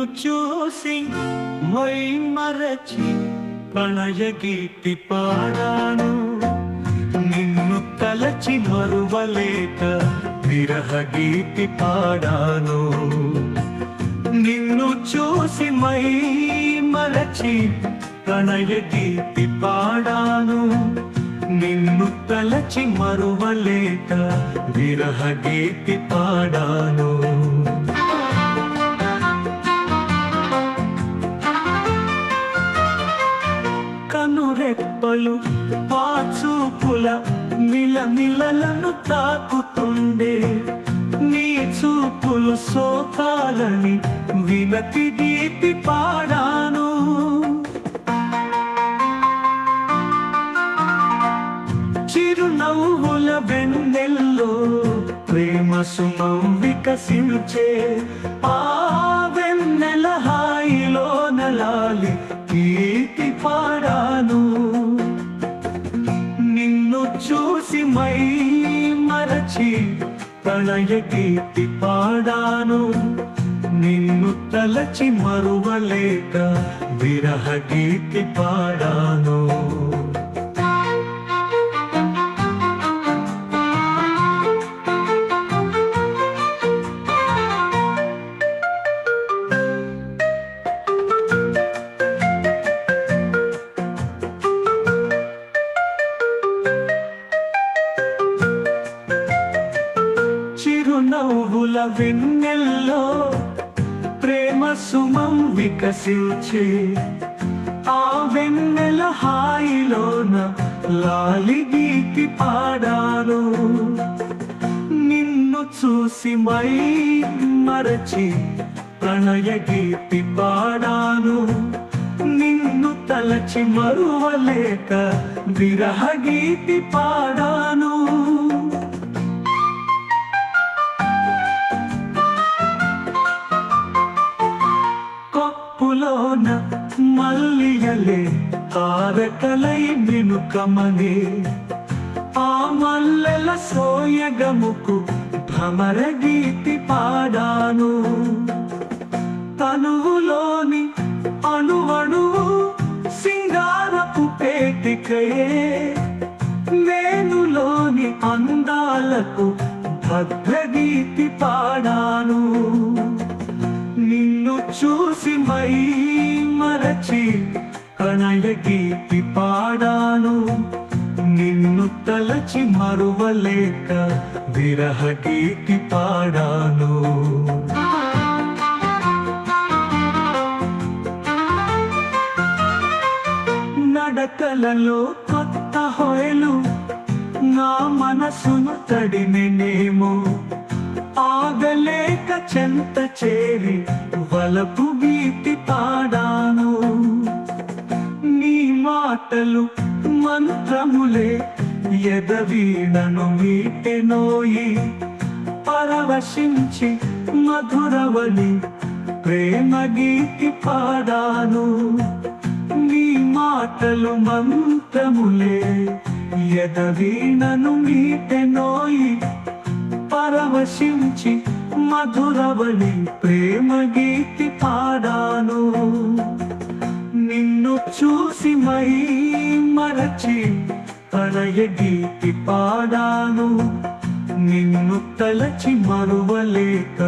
నిన్ను చూసి మై మరచి ప్రణయ గీతి పాడాను. నిన్ను తలచి మరువలేక విరహ గీతి పాడాను. నిన్ను చూసి మై మరచి ప్రణయ గీతి పాడాను. నిన్ను తలచి మరువలేక విరహ గీతి పాడాను. కళ్ళు పాచూపుల మిలమిలలను తాకుతుండే. నీ చూపులు సోకాలని వినతి దీపి పాడాను. చిరునవ్వుల వెన్నెల్లో ప్రేమ సుమం వికసించే ఆ చూసి మై మరచి ప్రణయ కీర్తి పాడాను. నిన్ను తలచి మరువలేక విరహ గీతి పాడాను. నవ్వుల వెన్నెల్లో ప్రేమ సుమం వికసించి ఆ వెన్నెల హాయిలోన లాలి గీతి పాడాను. నిన్ను చూసి మై మరచి ప్రణయ గీతి పాడాను. నిన్ను తలచి మరువలేక విరహ గీతి పాడాను. కొప్పులోన మల్లియలే తారకలై మినుకమనే ఆ మల్లెల సోయగముకు భ్రమర గీతి పాడాను. తనువులోని అణువణువు సింగారపు పేటికయే వేణులోని అందాలకు భద్రగీతి పాడాను. చూసి మై మరచి ప్రణయ గీతి పాడాను. నిన్ను తలచి మరువలేక విరహ గీతి పాడాను. నడకలలో కొత్త హోయలు నా మనసును తడినేమో ఆగలేక చెంత చేరి వలపు గీతి పాడాను. నీ మాటలు మంత్రములే ఎదవీణను మీటెనోయి పరవశించి మధురవని ప్రేమ గీతి పాడాను. నీ మాటలు మంత్రములే ఎదవీణను మీటెనోయి పరవశించి మధురవళి ప్రేమ గీతి పాడాను. నిన్ను చూసి మై మరచి ప్రణయ గీతి పాడాను. నిన్ను తలచి మరువలేక